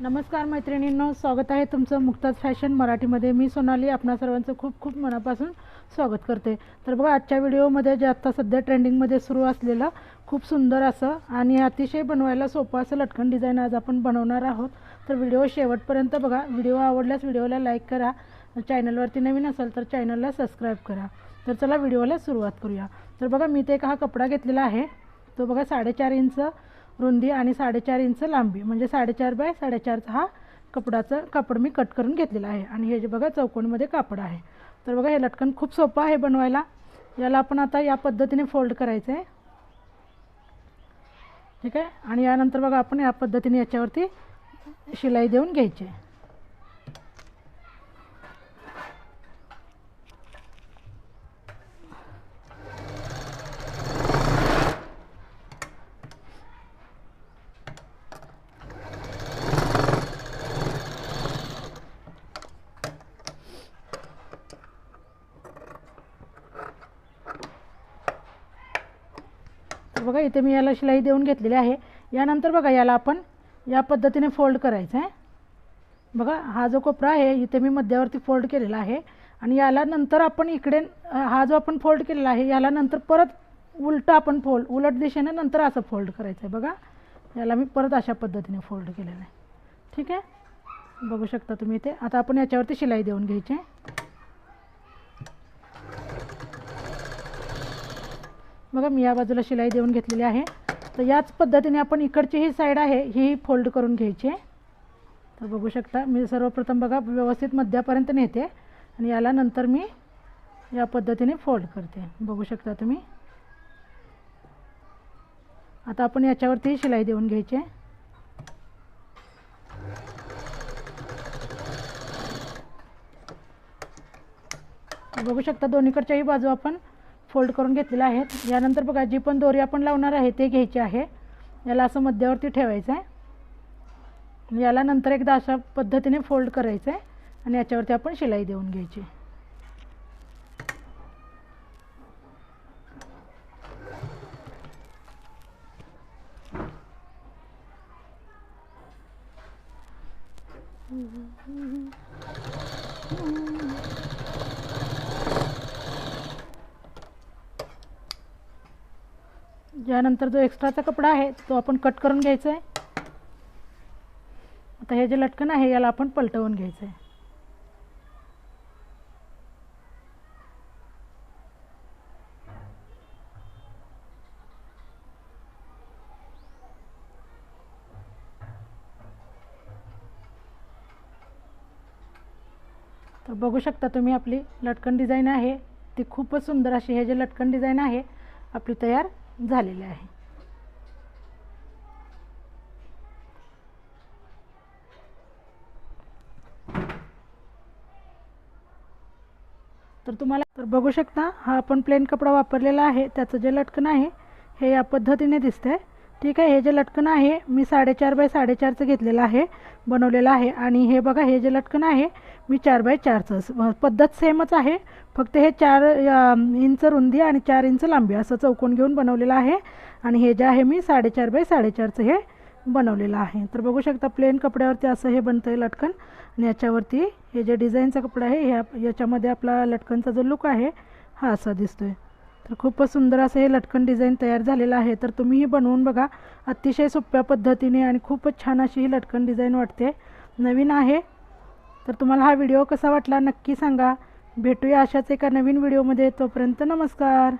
नमस्कार मैत्रिणींनो स्वागत आहे तुमचं मुक्ताज फॅशन मराठीमध्ये. मी सोनाली आपणा सर्वांचं खूप खूप मनापासून स्वागत करते. तर बघा आजच्या व्हिडिओमध्ये जे आत्ता सध्या ट्रेंडिंगमध्ये सुरू असलेलं खूप सुंदर असं आणि अतिशय बनवायला सोपं असं लटकन डिझाईन आज आपण बनवणार आहोत. तर व्हिडिओ शेवटपर्यंत बघा. व्हिडिओ आवडल्यास व्हिडिओला लाईक करा. चॅनलवरती नवीन असाल तर चॅनलला सबस्क्राईब करा. तर चला व्हिडिओला सुरुवात करूया. तर बघा मी ते एक हा कपडा घेतलेला आहे. तो बघा साडेचार इंच रुंदी आणि साडेचार इंच लांबी म्हणजे साडेचार बाय साडेचारचा हा कपडाचं कापड मी कट करून घेतलेला आहे. आणि हे जे बघा चौकोनमध्ये कापड आहे. तर बघा हे लटकन खूप सोपं आहे बनवायला. याला आपण आता या पद्धतीने फोल्ड करायचं आहे. ठीक आहे? आणि यानंतर बघा आपण या पद्धतीने याच्यावरती शिलाई देऊन घ्यायची आहे. बघा इथे मी याला शिलाई देऊन घेतलेली आहे. यानंतर बघा याला आपण या पद्धतीने फोल्ड करायचं आहे बघा हा जो कोपरा आहे इथे मी मध्यावरती फोल्ड केलेला आहे. आणि याला नंतर आपण इकडे हा जो आपण फोल्ड केलेला आहे याला नंतर परत उलटं आपण फोल्ड उलट दिशेने नंतर असं फोल्ड करायचं आहे बघा याला मी परत अशा पद्धतीने फोल्ड केलेलं आहे. ठीक आहे? बघू शकता तुम्ही इथे. आता आपण याच्यावरती शिलाई देऊन घ्यायची आहे. बघा मी या बाजूला शिलाई देऊन घेतलेली आहे. तर याच पद्धतीने आपण इकडची ही साईड आहे ही फोल्ड करून घ्यायची. आहे तर बघू शकता मी सर्वप्रथम बघा व्यवस्थित मध्यापर्यंत नेते. आणि याला नंतर मी या पद्धतीने फोल्ड करते. बघू शकता तुम्ही. आता आपण याच्यावरती शिलाई देऊन घ्यायची. आहे बघू शकता दोन्हीकडच्याही बाजू आपण फोल्ड करून घेतलेल्या आहेत यानंतर बघा जी पण दोरी आपण लावणार आहे ते घ्यायची आहे. याला असं मध्यावरती ठेवायचं आहे. याला नंतर एकदा अशा पद्धतीने फोल्ड करायचं आहे. आणि याच्यावरती आपण शिलाई देऊन घ्यायची. ज्यानंतर जो एक्स्ट्राचा कपडा आहे तो आपण कट करून घ्यायचा आहे. आता हे जे लटकन आहे याला आपण पलटवून घ्यायचं आहे. तर बघू शकता तुम्ही आपली लटकन डिझाईन आहे. ती खूपच सुंदर अशी हे जे लटकन डिझाईन आहे आपली तयार झालेलं आहे. तर तुम्हाला तर बघू शकता हा आपण प्लेन कपडा वापरलेला आहे त्याचं जे लटकन आहे हे या पद्धतीने दिसतंय. ठीक आहे हे जे लटकन आहे मी साडेचार बाय साडेचारचं घेतलेलं आहे बनवलेलं आहे. आणि हे बघा हे जे लटकन आहे मी चार बाय चारचं पद्धत सेमच आहे. फक्त हे चार इंच रुंदी आणि चार इंच लांबी असं चौकोन घेऊन बनवलेलं आहे. आणि हे जे आहे मी साडेचार बाय साडेचारचं हे बनवलेलं आहे. तर बघू शकता प्लेन कपड्यावरती असं हे बनतं आहे लटकन. आणि याच्यावरती हे जे डिझाईनचा कपडा आहे ह्या याच्यामध्ये आपला लटकनचा जो लुक आहे हा असा दिसतो आहे तर खूपच सुंदर असं हे लटकन डिझाईन तयार झालेलं आहे. तर तुम्हीही बनवून बघा. अतिशय सोप्या पद्धतीने आणि खूपच छान अशी ही लटकन डिझाईन वाटते. नवीन आहे. तर तुम्हाला हा व्हिडिओ कसा वाटला नक्की सांगा. भेटूया अशाच एका नवीन व्हिडिओमध्ये. तोपर्यंत नमस्कार.